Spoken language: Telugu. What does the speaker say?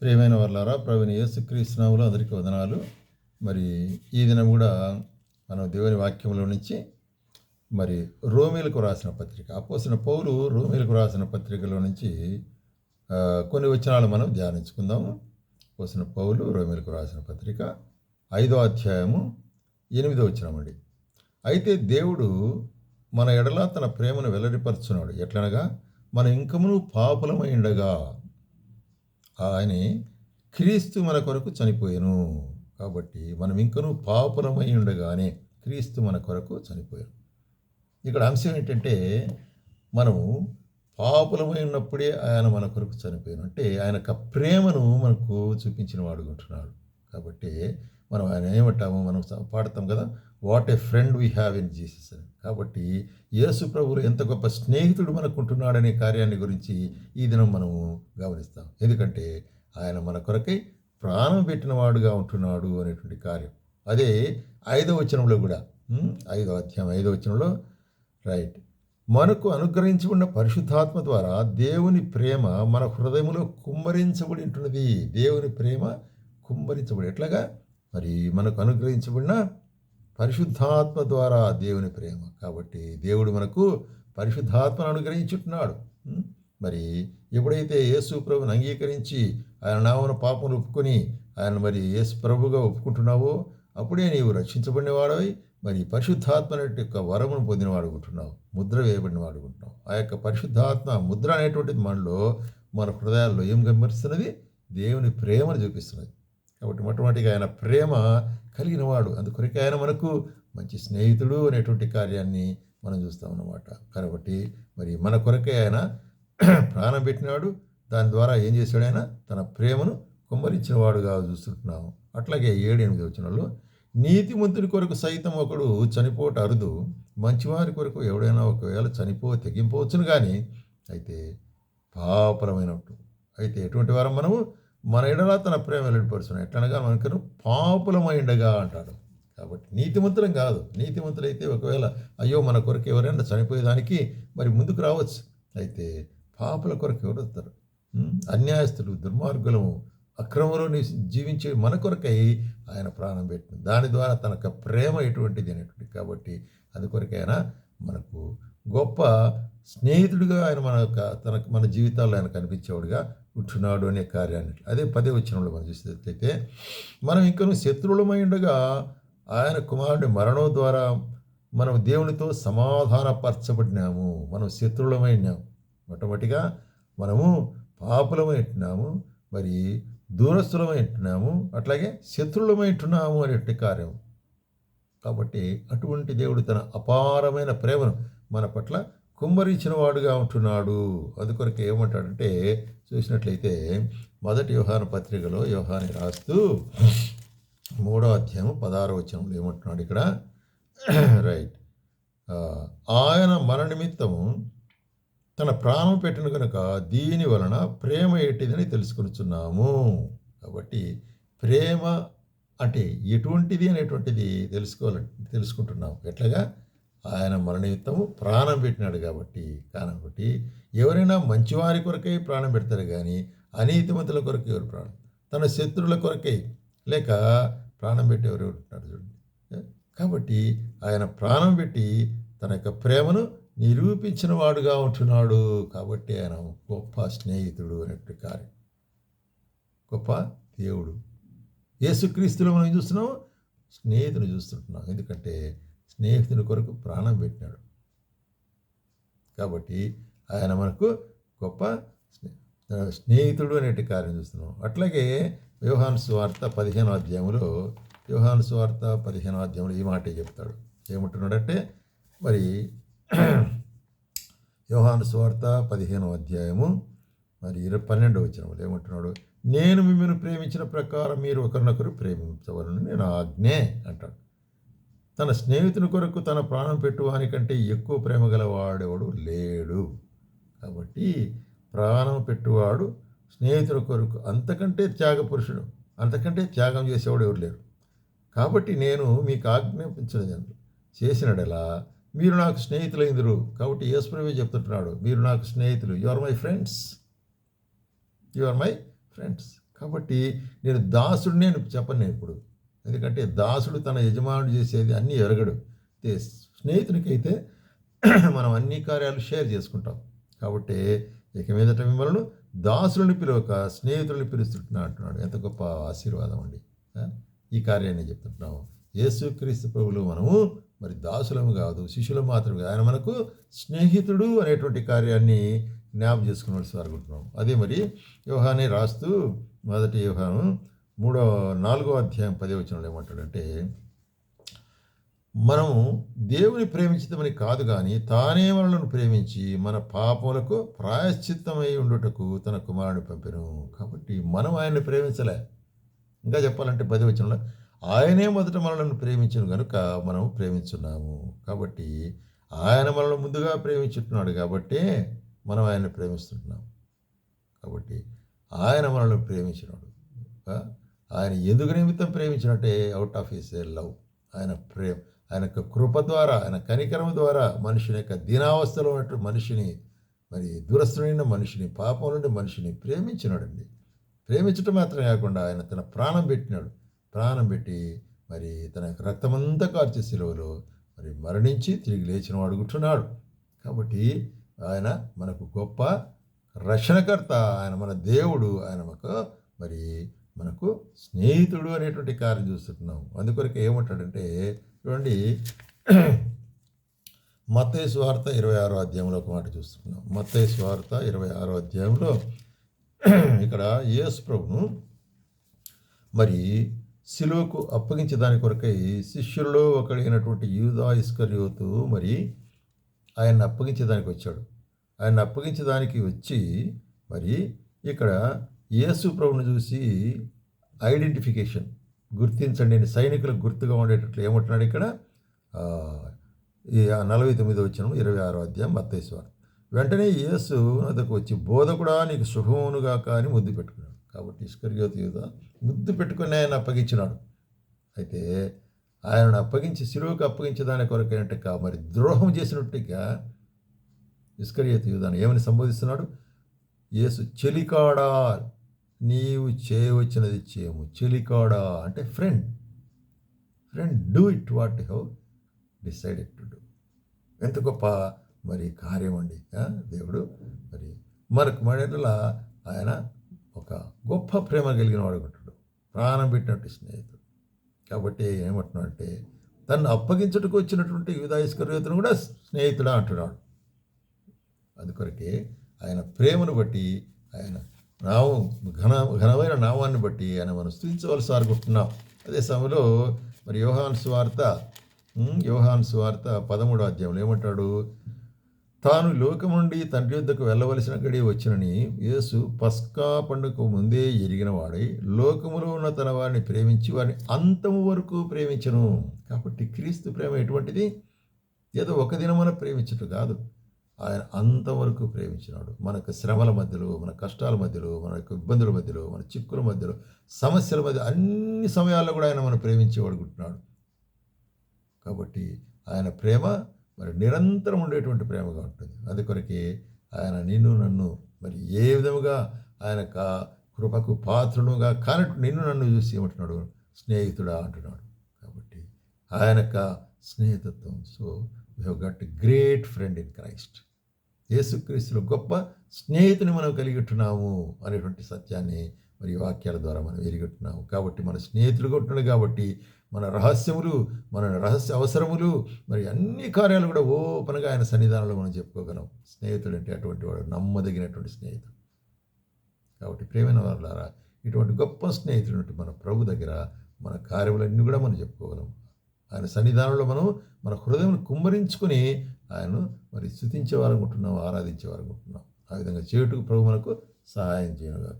ప్రియమైన వాళ్ళారా ప్రవీణ యేసుక్రీస్తునాములు అందరికీ వదనాలు. మరి ఈ దినం కూడా మనం దేవుని వాక్యంలో నుంచి మరి రోమిలకు రాసిన పత్రిక అపోసిన పౌలు రోమిలకు రాసిన పత్రికలో నుంచి కొన్ని వచనాలు మనం ధ్యానించుకుందాము. పోసిన పౌలు రోమిలకు రాసిన పత్రిక ఐదో అధ్యాయము ఎనిమిదో వచనమండి అయితే దేవుడు మన ఎడల తన ప్రేమను వెల్లడిపరుచున్నాడు. ఎట్లనగా మన ఇంకమును పాపులమై ఉండగా ఆయన క్రీస్తు మన కొరకు చనిపోయాను. కాబట్టి మనం ఇంకనూ పాపులమై ఉండగానే క్రీస్తు మన కొరకు చనిపోయాను ఇక్కడ అంశం ఏంటంటే మనము పాపులమై ఉన్నప్పుడే ఆయన మన కొరకు చనిపోయాను. అంటే ఆయన ప్రేమను మనకు చూపించిన వాడుకుంటున్నాడు కాబట్టి మనం ఆయన ఏమంటాము? మనం పాడతాం కదా? What a friend we have in Jesus అని. కాబట్టి యేసు ప్రభువులు ఎంత గొప్ప స్నేహితుడు మనకు ఉంటున్నాడనే కార్యాన్ని గురించి ఈ దినం మనము గమనిస్తాం. ఎందుకంటే ఆయన మన కొరకై ప్రాణం పెట్టిన వాడుగా ఉంటున్నాడు అనేటువంటి కార్యం. అదే ఐదో వచనంలో కూడా ఐదో అధ్యాయం ఐదో వచనంలో రైట్. మనకు అనుగ్రహించబడిన పరిశుద్ధాత్మ ద్వారా దేవుని ప్రేమ మన హృదయంలో కుమ్మరించబడి ఉంటున్నది. దేవుని ప్రేమ కుమ్మరించబడి ఎట్లాగా? మరి మనకు అనుగ్రహించబడిన పరిశుద్ధాత్మ ద్వారా దేవుని ప్రేమ. కాబట్టి దేవుడు మనకు పరిశుద్ధాత్మను అనుగ్రహించుంటున్నాడు మరి ఎప్పుడైతే యేసు ప్రభుని అంగీకరించి ఆయన నామను పాపం ఒప్పుకొని ఆయన మరి యేసు ప్రభుగా ఒప్పుకుంటున్నావో అప్పుడే నీవు రక్షించబడినవాడవి మరి పరిశుద్ధాత్మ అనేటి యొక్క వరమును పొందిన వాడుకుంటున్నావు ముద్ర వేయబడిన వాడుకుంటున్నావు ఆ యొక్క పరిశుద్ధాత్మ ముద్ర అనేటువంటిది మనలో మన హృదయాల్లో ఏం గమనిస్తున్నది? దేవుని ప్రేమను చూపిస్తున్నది. కాబట్టి మొట్టమొదటిగా ఆయన ప్రేమ కలిగినవాడు. అందుకొరకే ఆయన మనకు మంచి స్నేహితుడు అనేటువంటి కార్యాన్ని మనం చూస్తాం అన్నమాట కాబట్టి మరి మన కొరకే ఆయన ప్రాణం పెట్టినాడు. దాని ద్వారా ఏం చేశాడు ఆయన? తన ప్రేమను కుమ్మరించినవాడుగా చూస్తుంటున్నాము అట్లాగే ఏడు ఎనిమిది వచ్చినలో నీతిమంతుని కొరకు సైతం ఒకడు చనిపోట అరుదు. మంచివారి కొరకు ఎవడైనా ఒకవేళ చనిపో తెగింపవచ్చును కానీ అయితే పాపరమైనట్టు. అయితే ఎటువంటి వారం మనము మన ఎడల తన ప్రేమ వెల్లడిపరుచున్నాం ఎట్లనగా మనకు పాపులమైండగా అంటాడు. కాబట్టి నీతిమంతులం కాదు. నీతిమంతులైతే ఒకవేళ అయ్యో మన కొరకు ఎవరైనా చనిపోయేదానికి మరి ముందుకు రావచ్చు. అయితే పాపుల కొరకు ఎవరు వస్తారు? అన్యాయస్తులు దుర్మార్గులము అక్రమంలో జీవించే మన కొరకై ఆయన ప్రాణం పెట్టింది. దాని ద్వారా తన ప్రేమ ఎటువంటిది అనేటువంటి. కాబట్టి అది ఆయన మనకు గొప్ప స్నేహితుడిగా ఆయన మన యొక్క తన మన జీవితాల్లో ఆయన కనిపించేవాడుగా ఉంటున్నాడు అనే కార్యాన్ని. అదే పదే వచ్చినప్పుడు మనం చూసినట్లయితే మనం ఇంకను శత్రువులమై ఉండగా ఆయన కుమారుడి మరణం ద్వారా మనం దేవునితో సమాధానపరచబడినాము. మనం శత్రువులమై ఉన్నాము. మొట్టమొదటిగా మనము పాపులమై ఉంటున్నాము. మరి దూరస్తులమై ఉంటున్నాము. అట్లాగే శత్రువులమై ఉంటున్నాము అనేటువంటి కార్యం. కాబట్టి అటువంటి దేవుడు తన అపారమైన ప్రేమను మన పట్ల కుమ్మరించిన వాడుగా ఉంటున్నాడు. అందుకొరకు ఏమంటాడంటే చూసినట్లయితే మొదటి వ్యవహార పత్రికలో వ్యవహాన్ని రాస్తూ మూడో అధ్యాయం పదహారో వచనంలో ఏమంటున్నాడు ఇక్కడ? రైట్. ఆయన మన నిమిత్తము తన ప్రాణం పెట్టిన కనుక దీని వలన ప్రేమ ఎట్టిదని తెలుసుకొనుచున్నాము. కాబట్టి ప్రేమ అంటే ఎటువంటిది అనేటువంటిది తెలుసుకోవాలి తెలుసుకుంటున్నాం ఎట్లాగా? ఆయన మన ప్రాణం పెట్టినాడు కాబట్టి కాబట్టి ఎవరైనా మంచివారి కొరకై ప్రాణం పెడతారు కానీ అనీతిమంతుల కొరకు ఎవరు ప్రాణం? తన శత్రువుల కొరకై. లేక ప్రాణం పెట్టి ఎవరు ఉంటున్నారు చూడండి. కాబట్టి ఆయన ప్రాణం పెట్టి తన యొక్క ప్రేమను నిరూపించిన వాడుగా ఉంటున్నాడు కాబట్టి ఆయన గొప్ప స్నేహితుడు అనేటువంటి కార్యం. గొప్ప దేవుడు. యేసుక్రీస్తులో మనం ఏం చూస్తున్నాం? స్నేహితుని చూస్తుంటున్నాం. ఎందుకంటే స్నేహితుని కొరకు ప్రాణం పెట్టినాడు. కాబట్టి ఆయన మనకు గొప్ప స్నేహితుడు అనేటి కార్యం చూస్తున్నాం. అట్లాగే వ్యూహాన్సు వార్త పదిహేను అధ్యాయంలో వ్యూహాన్సు వార్త పదిహేను అధ్యాయంలో ఈ మాటే చెప్తాడు. ఏమంటున్నాడంటే మరి యోహాను వార్త పదిహేను అధ్యాయము మరి ఇరవై పన్నెండో వచ్చిన ఏమంటున్నాడు? నేను మిమ్మల్ని ప్రేమించిన ప్రకారం మీరు ఒకరినొకరు ప్రేమించవలను. నేను ఆజ్ఞే అంటాడు. తన స్నేహితుని కొరకు తన ప్రాణం పెట్టువానికంటే ఎక్కువ ప్రేమ గలవాడెవడు? లేడు. కాబట్టి ప్రాణం పెట్టువాడు స్నేహితుల కొరకు అంతకంటే త్యాగ పురుషుడు అంతకంటే త్యాగం చేసేవాడు ఎవరు లేరు. కాబట్టి నేను మీకు ఆజ్ఞాపించలేదు చేసినడెలా మీరు నాకు స్నేహితులైందరు. కాబట్టి యేసుప్రభు చెప్తుంటున్నాడు మీరు నాకు స్నేహితులు. You are my friends you are my friends కాబట్టి నేను దాసుడిని నేను చెప్పను నేను ఇప్పుడు. ఎందుకంటే దాసుడు తన యజమానుడు చేసేది అన్నీ ఎరగడు. స్నేహితునికైతే మనం అన్ని కార్యాలు షేర్ చేసుకుంటాం. కాబట్టి ఇక మీదట మిమ్మల్ని దాసులను పిలవక స్నేహితులను పిలుస్తుంటున్నా అంటున్నాడు. ఎంత గొప్ప ఆశీర్వాదం అండి. ఈ కార్యాన్ని చెప్తుంటున్నాము. యేసుక్రీస్తు ప్రభులు మనము మరి దాసులము కాదు శిష్యులు మాత్రమే కాదు. ఆయన మనకు స్నేహితుడు అనేటువంటి కార్యాన్ని జ్ఞాపం చేసుకున్నట్టు అనుకుంటున్నాం అదే మరి వ్యూహాన్ని రాస్తూ మొదటి వ్యూహాను మూడో నాలుగో అధ్యాయం పదే వచనంలో ఏమంటాడంటే మనము దేవుని ప్రేమించదమని కాదు కానీ తానే మనలను ప్రేమించి మన పాపములకు ప్రాయశ్చిత్తమై ఉండుటకు తన కుమారుడు పంపెను. కాబట్టి మనం ఆయన్ని ప్రేమించలే. ఇంకా చెప్పాలంటే పది వచనంలో ఆయనే మొదట మనలను ప్రేమించను కనుక మనం ప్రేమించున్నాము. కాబట్టి ఆయన మనల్ని ముందుగా ప్రేమించుంటున్నాడు కాబట్టి మనం ఆయన్ని ప్రేమిస్తుంటున్నాం. కాబట్టి ఆయన మనల్ని ప్రేమించినాడు. ఆయన ఎందుకు నిమిత్తం ప్రేమించినట్టే అవుట్ ఆఫ్ హిస్ లవ్ ఆయన ప్రేమ ఆయన యొక్క కృప ద్వారా ఆయన కనికరం ద్వారా మనుషుని యొక్క దీనావస్థలో ఉన్నట్టు మనిషిని మరి దురస్తుడైన మనిషిని పాపం నుండి మనిషిని ప్రేమించినాడండి. ప్రేమించటం మాత్రమే కాకుండా ఆయన తన ప్రాణం పెట్టినాడు. ప్రాణం పెట్టి మరి తన యొక్క రక్తమంతా కార్చే సెలవులో మరి మరణించి తిరిగి లేచిన అడుగుతున్నాడు. కాబట్టి ఆయన మనకు గొప్ప రక్షణకర్త ఆయన మన దేవుడు ఆయన ఒక మరి మనకు స్నేహితుడు అనేటువంటి కార్యం చూస్తున్నాం. అందుకొరకు ఏమంటాడంటే చూడండి మత్తయి స్వార్త ఇరవై ఆరో అధ్యాయంలో ఒక మాట చూస్తున్నాం. మత్తయి స్వార్త ఇరవై ఆరో అధ్యాయంలో ఇక్కడ యేసు ప్రభును మరి శిలువకు అప్పగించే దాని కొరకై శిష్యుల్లో ఒకడైనటువంటి యూదా ఇస్కర్యోతు మరి ఆయన అప్పగించేదానికి వచ్చాడు. ఆయన అప్పగించేదానికి వచ్చి మరి ఇక్కడ యేసు ప్రభుని చూసి ఐడెంటిఫికేషన్ గుర్తించండి అని సైనికులకు గుర్తుగా ఉండేటట్లు ఏమంటున్నాడు ఇక్కడ? నలభై తొమ్మిది వచ్చిన ఇరవై ఆరో అధ్యాయం మత్తేశ్వర వెంటనే యేసు అదకు వచ్చి బోధకుడా నీకు శుభమునుగా కానీ ముద్దు పెట్టుకున్నాడు. కాబట్టి ఇష్కర్యోత యూదా ముద్దు పెట్టుకుని ఆయన అప్పగించినాడు. అయితే ఆయనను అప్పగించి శిలువకు అప్పగించే దాని ఏంటంటే కా మరి ద్రోహం చేసినట్టుగా ఇస్కరియోతు యూదాను ఏమని సంబోధిస్తున్నాడు? యేసు చెలికాడా నీవు చేయవచ్చినది చేయము. చెలికాడా అంటే friend friend do it what how decided to do ఎంత గొప్ప మరి కార్యం అండి దేవుడు మరి మనకు మడల ఆయన ఒక గొప్ప ప్రేమ కలిగిన వాడు ఉంటాడు ప్రాణం పెట్టినట్టు స్నేహితుడు. కాబట్టి ఏమంటున్నాడంటే తను అప్పగించుటకు వచ్చినటువంటి యుధాయిస్కర్యోతును కూడా స్నేహితుడా అంటున్నాడు. అందుకొరకే ఆయన ప్రేమను బట్టి ఆయన నామం ఘన ఘనమైన నామాన్ని బట్టి ఆయన మనం స్థుతించవలసి అనుకుంటున్నాం అదే సమయంలో మరి యోహాన్ స్వార్త యోహాన్ స్వార్త పదమూడో అధ్యాయంలో ఏమంటాడు? తాను లోకం నుండి తండ్రి యుద్ధకు వెళ్ళవలసిన గడి వచ్చినని యేసు పస్కా పండుగకు ముందే ఎరిగిన వాడై లోకములో ఉన్న తన వారిని ప్రేమించి వారిని అంతము వరకు ప్రేమించను. కాబట్టి క్రీస్తు ప్రేమ ఎటువంటిది? ఏదో ఒక దినమన ప్రేమించటం కాదు. ఆయన అంతవరకు ప్రేమించినాడు. మనకు శ్రమల మధ్యలో మన కష్టాల మధ్యలో మన యొక్క ఇబ్బందుల మధ్యలో మన చిక్కుల మధ్యలో సమస్యల మధ్య అన్ని సమయాల్లో కూడా ఆయన మనం ప్రేమించేవాడుకుంటున్నాడు కాబట్టి ఆయన ప్రేమ మరి నిరంతరం ఉండేటువంటి ప్రేమగా ఉంటుంది. అది కొరకే ఆయన నిన్ను నన్ను మరి ఏ విధముగా ఆయన కృపకు పాత్రుడుగా కానట్టు నిన్ను నన్ను చూసి ఏమంటున్నాడు? స్నేహితుడా అంటున్నాడు. కాబట్టి ఆయన యొక్క స్నేహితత్వం. So we have got great friend in Christ యేసుక్రీస్తులు గొప్ప స్నేహితుని మనం కలిగిట్టున్నాము అనేటువంటి సత్యాన్ని మరి వాక్యాల ద్వారా మనం ఎరిగట్టున్నాము కాబట్టి మన స్నేహితులు కొట్టున్నాడు కాబట్టి మన రహస్యములు మన రహస్య అవసరములు మరి అన్ని కార్యాలు కూడా ఓపెన్గా ఆయన సన్నిధానంలో మనం చెప్పుకోగలం. స్నేహితుడు అంటే అటువంటి వాడు నమ్మదగినటువంటి స్నేహితుడు. కాబట్టి ప్రేమైన వాళ్ళారా ఇటువంటి గొప్ప స్నేహితుడు మన ప్రభు దగ్గర మన కార్యములన్నీ కూడా మనం చెప్పుకోగలం. ఆయన సన్నిధానంలో మనం మన హృదయం కుమ్మరించుకొని ఆయనను మరి స్థుతించేవారనుకుంటున్నాం ఆరాధించేవారనుకుంటున్నాం. ఆ విధంగా చేటుకు ప్రభు మనకు సహాయం చేయనుగాక.